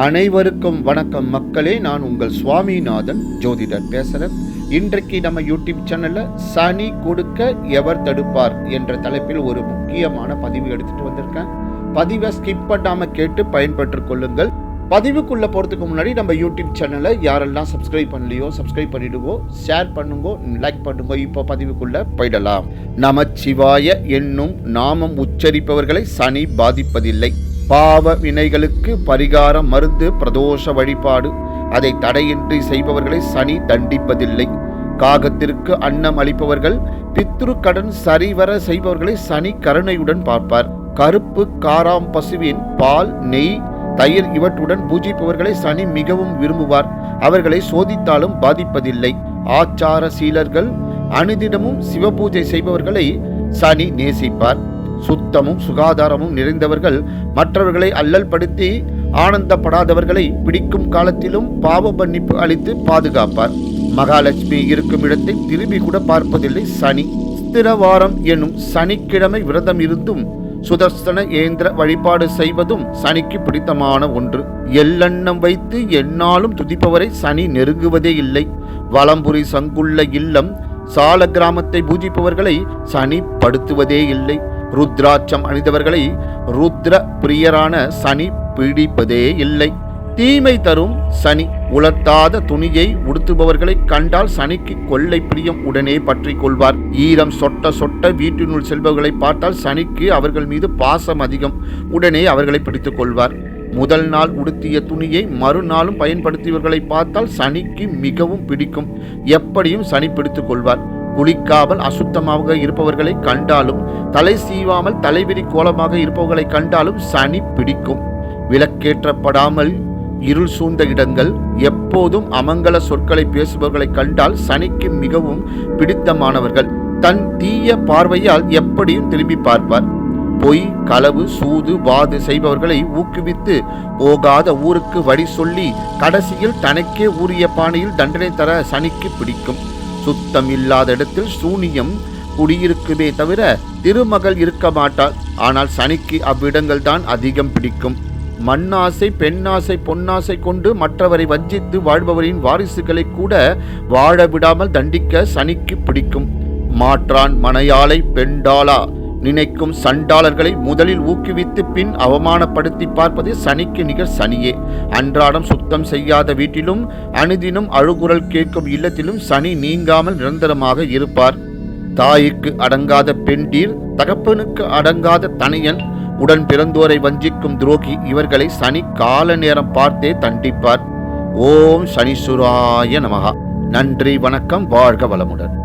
அனைவருக்கும் வணக்கம் மக்களே. நான் உங்கள் சுவாமிநாதன் ஜோதிடர் பேசுகிறேன் இன்றைக்கு நம்ம யூடியூப் சேனலில் சனி கொடுக்க எவர் தடுப்பார் என்ற தலைப்பில் ஒரு முக்கியமான பதிவு எடுத்துட்டு வந்திருக்கேன். பதிவை ஸ்கிப் பண்ணாமல் கேட்டு பயன்பெற்றுக் கொள்ளுங்கள். பதிவுக்குள்ளே போகிறதுக்கு முன்னாடி நம்ம யூடியூப் சேனலை யாரெல்லாம் சப்ஸ்கிரைப் பண்ணலையோ சப்ஸ்கிரைப் பண்ணிடுவோ ஷேர் பண்ணுங்க லைக் பண்ணுங்க இப்போ பதிவுக்குள்ளே போயிடலாம். நமச்சிவாய என்னும் நாமம் உச்சரிப்பவர்களை சனி பாதிப்பதில்லை. பாவ வினைகளுக்கு பரிகார மருந்து பிரதோஷ வழிபாடு. அதை தடையின்றி செய்பவர்களை சனி தண்டிப்பதில்லை. காகத்திற்கு அன்னம் அளிப்பவர்கள் பித்ரு கடன் சரிவர செய்பவர்களை சனி கருணையுடன் பார்ப்பார். கருப்பு காராம் பசுவின் பால் நெய் தயிர் இவற்றுடன் பூஜிப்பவர்களை சனி மிகவும் விரும்புவார். அவர்களை சோதித்தாலும் பாதிப்பதில்லை. ஆச்சார சீலர்கள் அனுதினமும் சிவபூஜை செய்பவர்களை சனி நேசிப்பார். சுத்தமும் சுகாதாரமும் நிறைந்தவர்கள் மற்றவர்களை அல்லல் படுத்தி ஆனந்தப்படாதவர்களை பிடிக்கும் காலத்திலும் பாவ மன்னிப்பு அளித்து பாதுகாப்பார். மகாலட்சுமி இருக்கும் இடத்தை திரும்பி கூட பார்ப்பதில்லை. சனி ஸ்திரவாரம் எனும் சனிக்கிழமை விரதம் இருந்தும் சுதர்சன ஏந்திர வழிபாடு செய்வதும் சனிக்கு பிடித்தமான ஒன்று. எல்லெண்ணம் வைத்து எந்நாளும் துதிப்பவரை சனி நெருங்குவதே இல்லை. வலம்புரி சங்குள்ள இல்லம் சால கிராமத்தை பூஜிப்பவர்களை சனி படுத்துவதே இல்லை. ருத்ராட்சம் அணிந்தவர்களை ருத்ர பிரியரான சனி பிடிப்பதே இல்லை. தீமை தரும் சனி உலர்த்தாத துணியை உடுத்துபவர்களை கண்டால் சனிக்கு கொள்ளை பிரியம் உடனே பற்றி கொள்வார். ஈரம் சொட்ட சொட்ட வீட்டினுள் செல்பவர்களை பார்த்தால் சனிக்கு அவர்கள் மீது பாசம் அதிகம். உடனே அவர்களை பிடித்துக் கொள்வார். முதல் நாள் உடுத்திய துணியை மறுநாளும் பயன்படுத்தியவர்களை பார்த்தால் சனிக்கு மிகவும் பிடிக்கும். எப்படியும் சனி பிடித்துக் கொள்வார். குளிக்காமல் அசுத்தமாக இருப்பவர்களை கண்டாலும் தலை சீவாமல் தலைவிரி கோலமாக இருப்பவர்களை கண்டாலும் சனி பிடிக்கும். விளக்கேற்றப்படாமல் இருள் சூழ்ந்த இடங்கள் எப்போதும் அமங்கல சொற்களை பேசுபவர்களை கண்டால் சனிக்கு மிகவும் பிடித்தமானவர்கள். தன் தீய பார்வையால் எப்படியும் திரும்பி பார்ப்பார். பொய் களவு சூது வாது செய்பவர்களை ஊக்குவித்து போகாத ஊருக்கு வழி சொல்லி கடைசியில் தனக்கே ஊறிய பாணியில் தண்டனை தர சனிக்கு பிடிக்கும். சுத்தம் இல்லாத இடத்தில் சூனியம் குடியிருக்குமே தவிர திருமகள் இருக்க மாட்டாள் ஆனால் சனிக்கு அவ்விடங்கள் தான் அதிகம் பிடிக்கும். மண்ணாசை பெண்ணாசை பொன்னாசை கொண்டு மற்றவரை வஞ்சித்து வாழ்பவரின் வாரிசுகளை கூட வாழ விடாமல் தண்டிக்க சனிக்கு பிடிக்கும். மாற்றான் மனையாளை பெண்டாளா? நினைக்கும் சண்டாளர்களை முதலில் ஊக்குவித்து பின் அவமானப்படுத்தி பார்ப்பது சனிக்கு நிகர் சனியே. அன்றாடம் சுத்தம் செய்யாத வீட்டிலும் அனுதினம் அழுகுரல் கேட்கும் இல்லத்திலும் சனி நீங்காமல் நிரந்தரமாக இருப்பார். தாய்க்கு அடங்காத பெண்டீர் தகப்பனுக்கு அடங்காத தனையன் உடன் பிறந்தோரை வஞ்சிக்கும் துரோகி இவர்களை சனி கால நேரம் பார்த்தே தண்டிப்பார். ஓம் சனீஸ்வராய நமகா நன்றி வணக்கம் வாழ்க வளமுடன்.